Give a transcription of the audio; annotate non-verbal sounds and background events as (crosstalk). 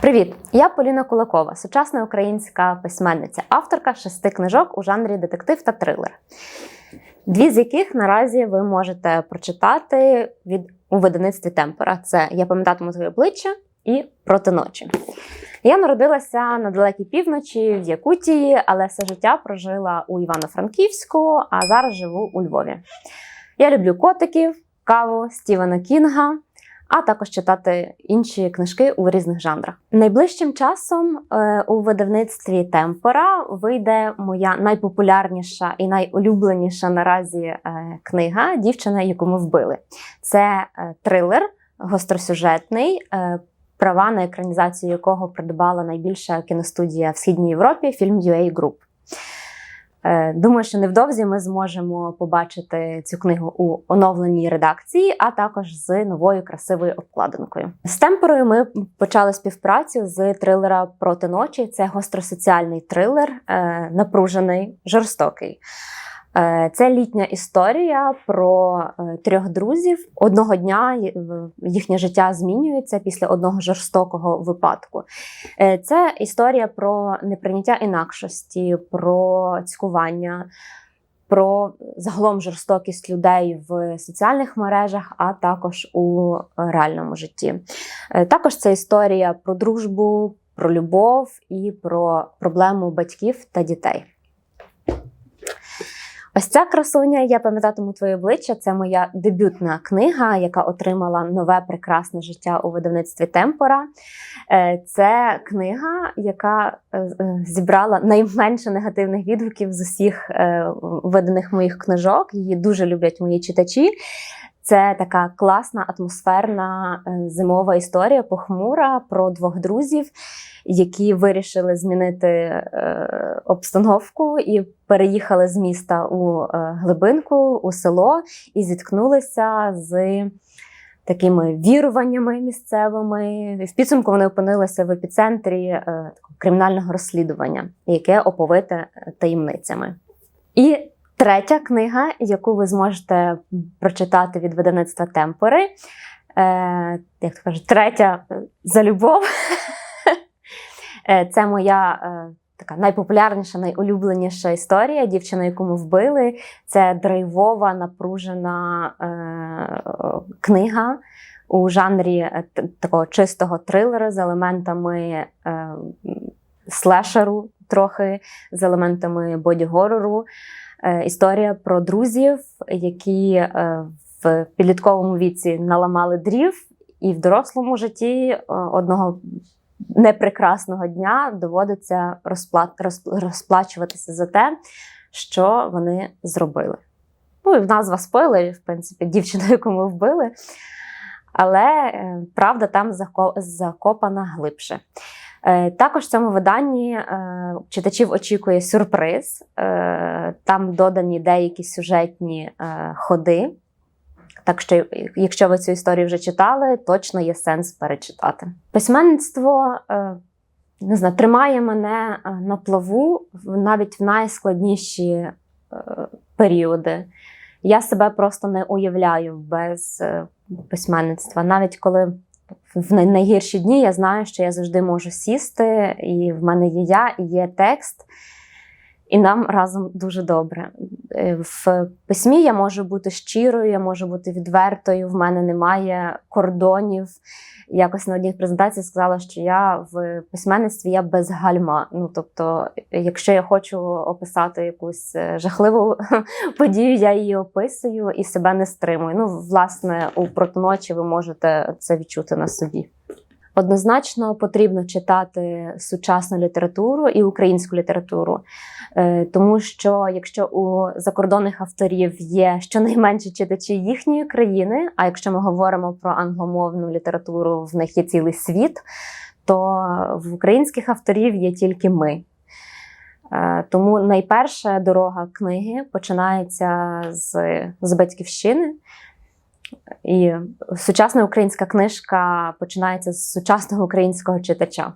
Привіт! Я Поліна Кулакова, сучасна українська письменниця, авторка шести книжок у жанрі детектив та трилер. Дві з яких наразі ви можете прочитати від у видавництві Темпора. Це Я пам'ятатиму твоє обличчя і проти ночі. Я народилася на далекій півночі в Якутії, але все життя прожила у Івано-Франківську, а зараз живу у Львові. Я люблю котиків, каву, Стівена Кінга, а також читати інші книжки у різних жанрах. Найближчим часом е, у видавництві Темпора вийде моя найпопулярніша і найулюбленіша наразі е, книга Дівчина, яку ми вбили. Це е, трилер гостросюжетний. Права на екранізацію якого придбала найбільша кіностудія в Східній Європі фільм UA Group. Е, Думаю, що невдовзі ми зможемо побачити цю книгу у оновленій редакції, а також з новою красивою обкладинкою. З темперою ми почали співпрацю з трилера проти ночі. Це гостросоціальний трилер, е, напружений, жорстокий. Е, Це літня історія про е, трьох друзів. Одного дня їхнє життя змінюється після одного жорстокого випадку. Е, Це історія про неприйняття інакшості, про цькування, про загалом жорстокість людей в соціальних мережах, а також у е, реальному житті. Е, Також це історія про дружбу, про любов і про проблему батьків та дітей. Ось ця красуня, я пам'ятатиму твоє обличчя. Це моя дебютна книга, яка отримала нове прекрасне життя у видавництві Темпора. Е, Це книга, яка е, е, зібрала найменше негативних відгуків з усіх виданих моїх книжок. Її дуже люблять мої читачі. Це така класна атмосферна е, зимова історія похмура про двох друзів, які вирішили змінити е, обстановку і переїхали з міста у е, глибинку, у село, і зіткнулися з такими віруваннями місцевими. В підсумку вони опинилися в епіцентрі кримінального розслідування, яке оповите таємницями. І третя книга, яку ви зможете прочитати від видавництва Темпори. Е, як то кажуть, третя е, за любов. (laughs) Е, Це моя е, така найпопулярніша, найулюбленіша історія. Дівчина, яку ми вбили. Це драйвова, напружена е, книга у жанрі е, такого чистого трилера з елементами е, слешеру, трохи, з елементами боді-горору. Е, історія про друзів, які е, в підлітковому віці наламали дрів, і в дорослому житті е, одного непрекрасного дня доводиться розпла... розплачуватися за те, що вони зробили. Ну і в назва спойлерів, в принципі, дівчину, (laughs) яку ми вбили. Але правда там закопана глибше. Е, Також в цьому виданні е, читачів очікує сюрприз. Е, Там додані деякі сюжетні ходи. Так що, якщо ви цю історію вже читали, точно є сенс перечитати. Письменництво не знаю, тримає мене на плаву навіть в найскладніші періоди. Я себе просто не уявляю без письменництва. Навіть коли в найгірші дні я знаю, що я завжди можу сісти, і в мене є я, і є текст, і нам разом дуже добре. Е, В письмі я можу бути щирою, я можу бути відвертою, в мене немає кордонів. Якось на одній презентації сказала, що я в письменництві я без гальма. Ну тобто, якщо я хочу описати якусь е, жахливу (laughs) подію, я її описую і себе не стримую. Ну, власне, у протиночі ви можете це відчути на собі. Однозначно потрібно читати сучасну літературу і українську літературу, Е, тому що якщо у закордонних авторів є щонайменше читачі їхньої країни, а якщо ми говоримо про англомовну літературу, в них є цілий світ, то в українських авторів є тільки ми. Е, Тому найперша дорога книги починається з, з батьківщини. І сучасна українська книжка починається з сучасного українського читача.